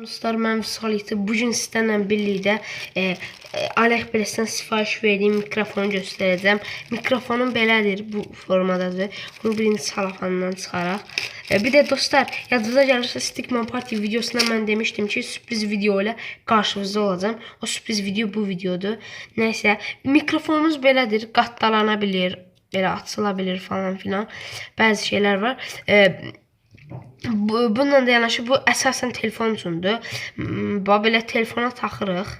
Dostlar mən Vüsal Yiğit'i bugün sizlərlə birlikdə e, e, AliExpress-dən sifariş verdiyim mikrofonu göstərəcəm. Mikrofonum belədir, bu formadadır. Bunu birinci salafandan çıxaraq. E, bir də dostlar, yadınıza gəlirsə Stickman Party videosunda mən demişdim ki, sürpriz video ilə qarşınızda olacağam. O sürpriz video bu videodur. Nəysə, mikrofonumuz belədir, qatdalana bilir, belə açıla falan filan. Bəzi şeylər var. E, bu, bununla da yanaşı bu əsasən telefon üçündür. Hmm, belə telefona taxırıq.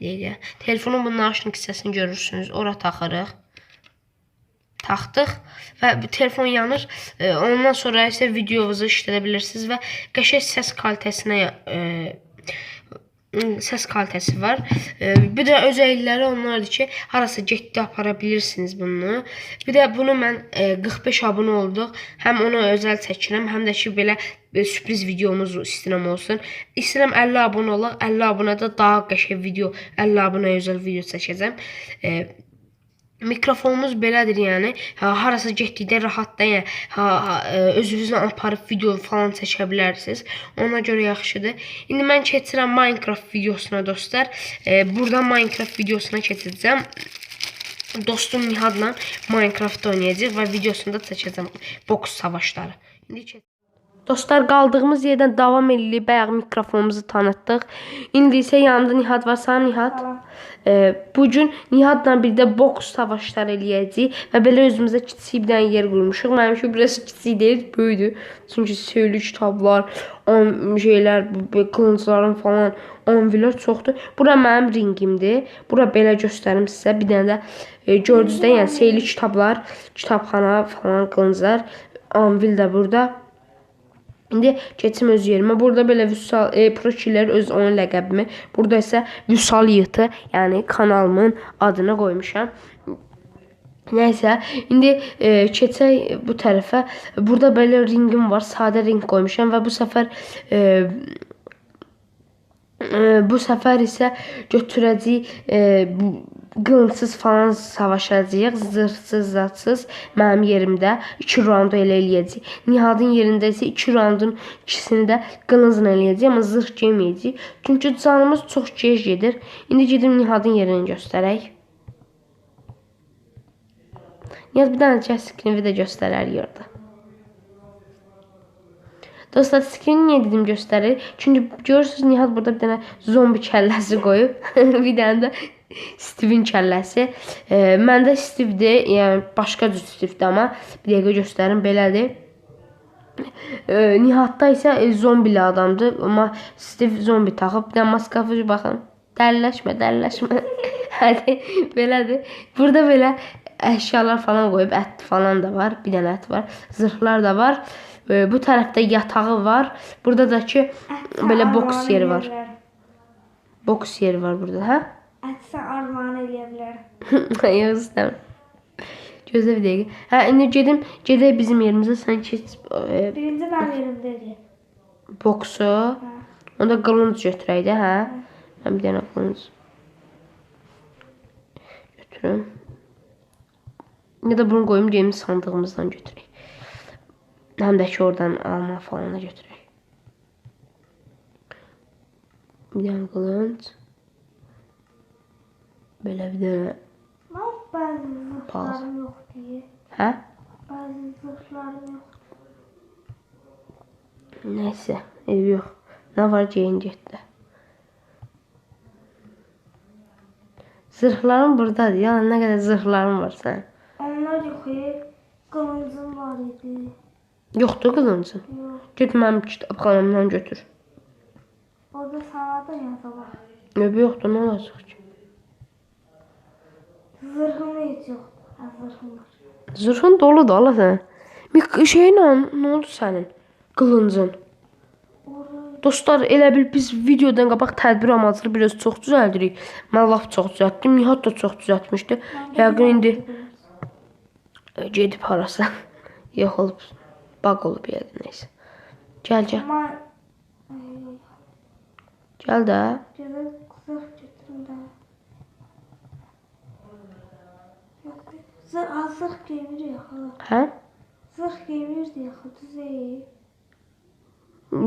Deyək. Telefonun bu naşnik hissəsini görürsünüz. Ora taxırıq. Taxdıq və telefon yanır. E, Ondan sonra isə videonuzu işlədə bilirsiniz və qəşəng səs kalitəsinə e, səs kalitəsi var. E, Bir də özəllikləri onlardır ki, harasa getdi apara bilirsiniz bunu. Bir də bunu mən e, 45 abunə olduq. Həm ona özəl çəkirəm, həm də ki belə e, sürpriz videomuz istəyirəm olsun. İstəyirəm 50 abunə olaq. 50 abunədə daha qəşəng video, 50 abunəyə özəl video çəkəcəm. Mikrofonumuz belədir yəni. Ha, harasa getdikdə rahatda yəni ha, ha, e, özünüzlə aparıb video falan çəkə bilərsiniz. Ona görə yaxşıdır. İndi mən keçirəm Minecraft videosuna dostlar. E, burada Minecraft videosuna keçəcəm. Dostum Nihadla Minecraft oynayacaq və videosunda çəkəcəm boks savaşları. İndi keç Dostlar qaldığımız yerdən davam edirik. Bayaq mikrofonumuzu tanıtdıq. İndi isə yanında Nihad var. Salam Nihad. Ee, bu gün Nihadla birlikdə boks savaşları eləyəcəyik və belə özümüzə kiçik bir dənə yer qurmuşuq. Mənim üçün biraz kiçik deyil, böyükdür. Çünki söylü kitablar, an şeylər, qılıncların falan, anvilər çoxdur. Bura mənim ringimdir. Bura belə göstərim sizə. Bir dənə də e, gördünüz də, yəni seyli kitablar, kitabxana falan qılınclar, anvil də burada. İndi keçim öz yerimə. Burada belə Vüsal e, Pro Killer öz onun ləqəbimi. Burada isə Vüsal Yıtı, yəni kanalımın adını qoymuşam. Nəysə, indi e, keçək bu tərəfə. Burada belə ringim var, sadə ring qoymuşam və bu səfər e, e, bu səfər isə götürəcəyik e, bu qılıncsız falan savaşacağıq, zırhsız, zadsız mənim yerimdə 2 raund elə eləyəcəyik. Nihadın yerində isə 2 raundun ikisini də qılıncla eləyəcəyik, amma zırh giyməyəcəyik. Çünki canımız çox gec gedir. İndi gedim Nihadın yerini göstərək. Niyaz bir dənə çək skrini də göstərər yerdə. Dostlar skrini niyə dedim göstərir? Çünki görürsüz Nihat burada bir dənə zombi kəlləsi qoyub. bir dənə də Steve'in kəlləsi. E, məndə Steve'dir, yəni başqa cür Steve'dir amma bir dəqiqə göstərim belədir. E, Nihatda isə e, zombili adamdır, amma Steve zombi taxıb. Bir dənə maskafı baxın. Dəliləşmə, dəliləşmə. Hadi belədir. Burada belə əşyalar falan qoyub, ət falan da var. Bir dənə ət var. Zırhlar da var. E, bu tərəfdə yatağı var. Burada da ki belə boks yeri var. Boks yeri var burada, hə? Ətsə armağan eləyə bilər. Yox istəmirəm. Gözlə bir dəqiqə. Hə, indi gedim, gedək bizim yerimizə. Sən keç e, Birinci mən yerimdəydim. boksu. Hə. Onda qılınc götürək də, hə? Mən bir dənə qılınc götürüm. Ya da bunu qoyum gedim sandığımızdan götürək. Həm də ki oradan alma falan da götürək. Bir dənə qılınc. Belə bir dənə, Mən bəzi zırhlarım yox deyə. hə? Bəzi zırhlarım yox. Neyse, ev yok. Ne var Jane getdi. Zırhların buradadır. Yani ne kadar zırhların var sen. Onlar yox e. Qılıncım var idi. Yoktur kılıncın. Yox. Git mənim kitabxanamdan götür. Orada sana da yazılır. Növbə yoxdur, nə olacaq ki? Zırhım heç yox. Hə, zırhım var. Zırhın doludur ala sən. Mik şeylə nə oldu sənin? Qılıncın. Dostlar, elə bil biz videodan qabaq tədbir amaçlı biraz çox düzəldirik. Mən lap çox düzəltdim. Nihat da çox düzəltmişdi. Yəqin indi gedib harasa. Yox olub. Bug olub yəqin nəysə. Gəl, gəl. Gəl də. gözəl zırh götürüm də. Yox. Zırh, ha, zırh giymirik axı. Hə? Zırh giymirdik axı, düz deyil.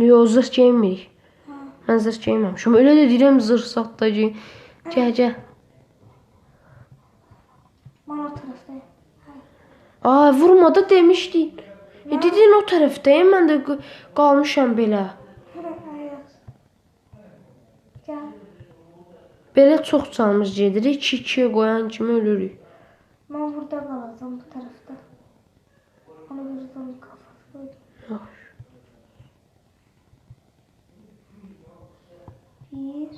Yox, zırh geymirik. Hə. Mən zırh geyməmişəm. Elə də deyirəm zırh satdacı. Gəl, gəl. Ben o taraftayım. Aa, vurmada demişdin. E, dedin o tərəfdəyəm, mən də qalmışam belə. Belə çox canımız gedir. 2-2-yə qoyan kimi ölürük. Ben burada kalacağım bu tarafta. Onu bir zaman kafası koydum. Yox. Bir,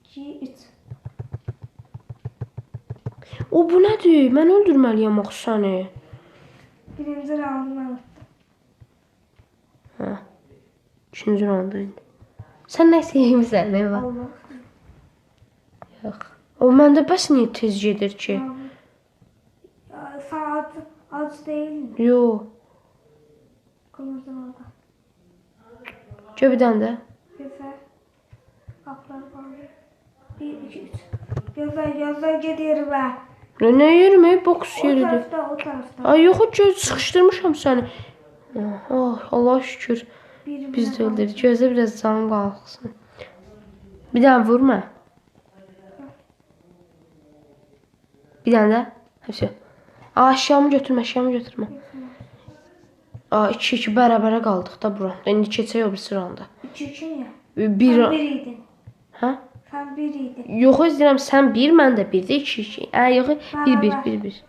iki, üç. O bu nədir? Mən öldürməliyəm axı səni. Birinci roundu ben attım. Hə. İkinci raundu indi. Sən nə sevmisən, nə var? Allah. Yox. O məndə bəs niyə tez gedir ki? Tamam. Aç değil mi? Yox. Kılıcın orada. Gör bir dənə də. Güzel. Kaplar bağlı. Bir, iki, üç. Güzel, güzel gidiyorum ben. Nə nə yerimək? Boks O yeridir. tarafta, o tarafta. Ay yox, göz sıxışdırmışam səni. Ah, Allah şükür. Bir, Biz də öldürdük. Gözlə biraz canım qalxsın. Bir dənə vurma. Bir dənə də. Hepsi. Aa, əşyamı götürmə, əşyamı götürmə. Aa, 2-2 bərabərə qaldıq da bura. İndi keçək o birisi randa. Üç, üçün ya. Bir, Sen biriydin. hə? Sen biriydin. Yox, istəyirəm sən 1, mən də 1 də 2-2. Hə, yox, 1-1, 1-1.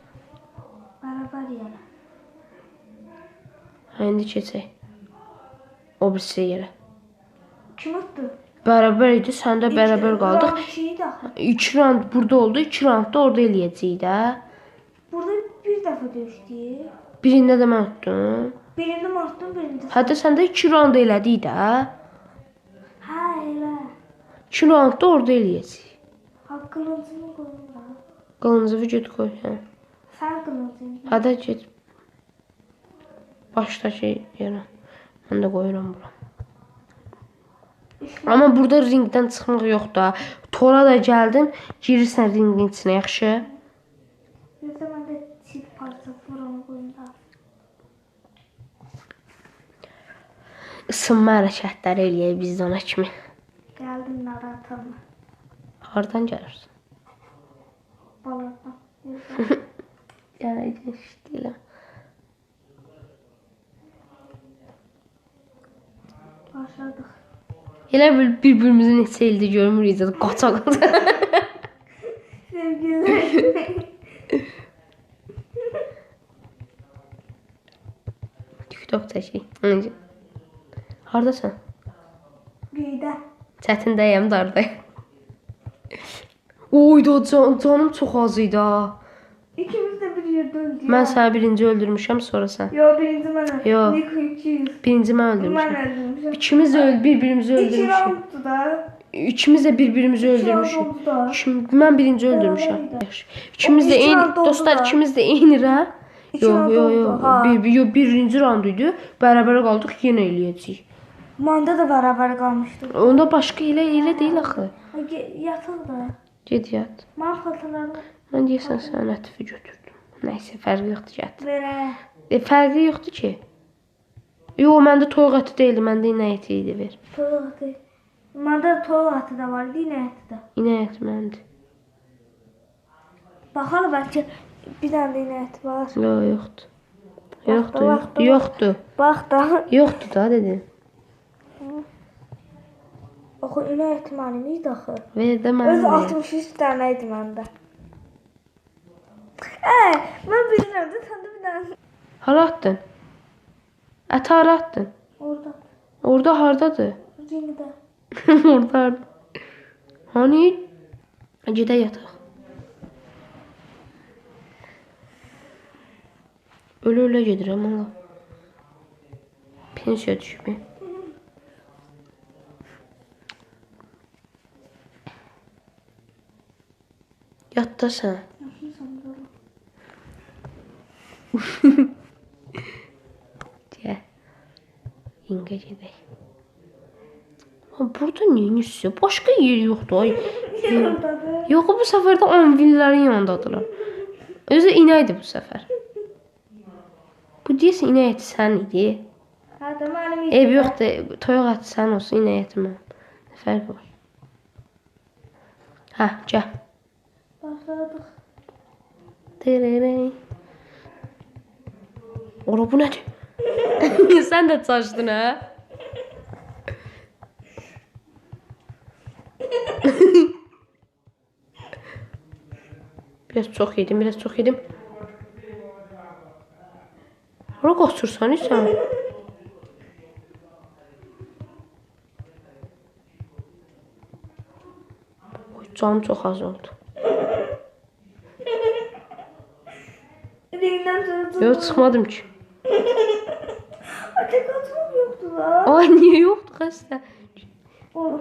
Beraber yana. Hə, indi keçək. O birisi yerə. Kim attı? Bərabər idi, sən də bərabər qaldıq. Round ikiydi axı. 2 round burada oldu, 2 round da orada eləyəcəyik də. Dəfə döyüşdük. Birində də mən tutdum. Birində mən attım, birində. Hətta sən də 2 round elədik də. Hə, elə. 2 round da orada eləyəcəyik. Ha, qılıncını qoyun da. Qılıncı vücud qoy. Hə. Sən qılıncını. Hadi get. Başdakı yerə. Mən də qoyuram bura. Amma burada ringdən çıxmaq yoxdur. da. Tora da gəldin, girirsən ringin içinə, yaxşı? bir Isınma hərəkətləri eləyək biz ona kimi. Gəldin narahatamı. Hardan gəlirsən? Baladan. Gələcək işləyirəm. Başladıq. Elə bil bir-birimizi neçə ildir görmürük də qaça qaça. Sevgililer. TikTok çəkək. Öncə. Hardasan? Göydə. Çətindəyəm, dardayım. Oy da can, canım çox az idi ha. İkimiz de bir yerde öldük. Mən səni birinci öldürmüşəm, sonra sən. Yo birinci mən. Yo. Niko 200. Birinci mən öldürmüşəm. öldürmüşüm. İkimiz də öl bir-birimizi İki öldürmüşük. rounddu da. İkimiz də bir-birimizi öldürmüşük. Şimdi mən birinci öldürmüşəm. İkimiz də eyni dostlar, ikimiz də eyni ha. İki Yox, yox, yox. Bir, bir, birinci round idi. Bərabər qaldıq, yenə eləyəcəyik. Manda da bərabər qalmışdı. Onda başqa elə elə deyil axı. Yatıl da. Get yat. Mən xatırlarım. Mən deyirsən sən Lətifi götürdün. Nəysə fərqi yoxdur yat. Belə. E, fərqi yoxdur ki. Yox, məndə toyuq əti deyildi, məndə inə əti idi ver. Toyuq əti. Məndə toyuq əti də var idi, inə əti də. İnə əti məndə. Baxar bəlkə bir dənə də inə əti var. Yox, yoxdur. Yoxdur, yoxdur. Bax da. Yoxdur da dedim. Oxu yine et manimiydi axı. Ver də Öz mənim. 63 tane idi məndə. Ee, mən bilirəm də sən də bir dənə Hara atdın? Əti hara atdın? orada Orada hardadır? ringdə. Orada harda? Hani? Gedə yataq. Ölə-ölə gedirəm Allah. Pensiya düşüb. Gəl. İngə gedək. Ha, burada neyinsə? Başqa yer yoxdur. Ay. Yox, bu səfər də Anvillərin yanındadılar. Özü inəkdir bu səfər. Bu deyəsən inək əti sən idi. Hə Ev yoxdur, toyuq əti sən olsun, inək əti mən. Fərq var. Hə, gəl. başladık. Terere. Ola bu nedir? Sen de saçtın ha. biraz çox yedim, biraz çox yedim. Hara qaçırsan sən? Canım çox az oldu. Yox, çıxmadım ki. Tek atmam yoktu lan. Ay, niyə yoxdur xəstə? O.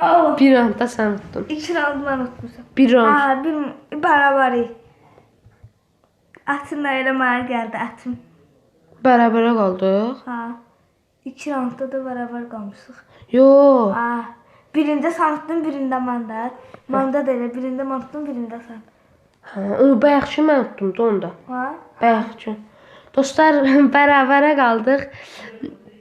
Allah. Bir anda sən tutdun. İki rounddan unutmuşum. Bir round. Aa, bir beraber. Atın mənə gəldi atım. Bərabərə qaldıq. Ha. İki roundda da beraber qalmışıq. Yox. Aa. Birində tutdun, birində mən də. Məndə də elə birində tutdum, birində sən. Hə, o bayaqçı mən tutdum da onda. Ha? Bayaqçı. Dostlar, bərabərə qaldıq.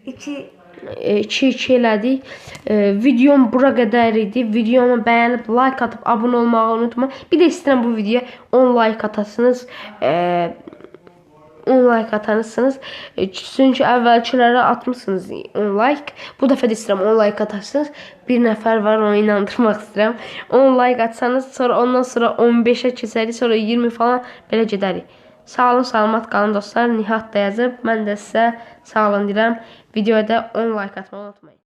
İki 2-2 elədik. E, videom bura qədər idi. Videomu bəyənib like atıb abunə olmağı unutmayın. Bir də istəyirəm bu videoya 10 like atasınız. E, 10 like atarsanız. E, çünki əvvəlkilərə atmısınız 10 like. Bu dəfə də istəyirəm 10 like atarsınız. Bir nəfər var, onu inandırmaq istəyirəm. 10 like atsanız, sonra ondan sonra 15-ə keçərik, sonra 20 falan belə gedərik. Sağ olun, salamat qalın dostlar. Nihat da yazıb. Mən də sizə sağ olun deyirəm. Videoya da 10 like atmağı unutmayın.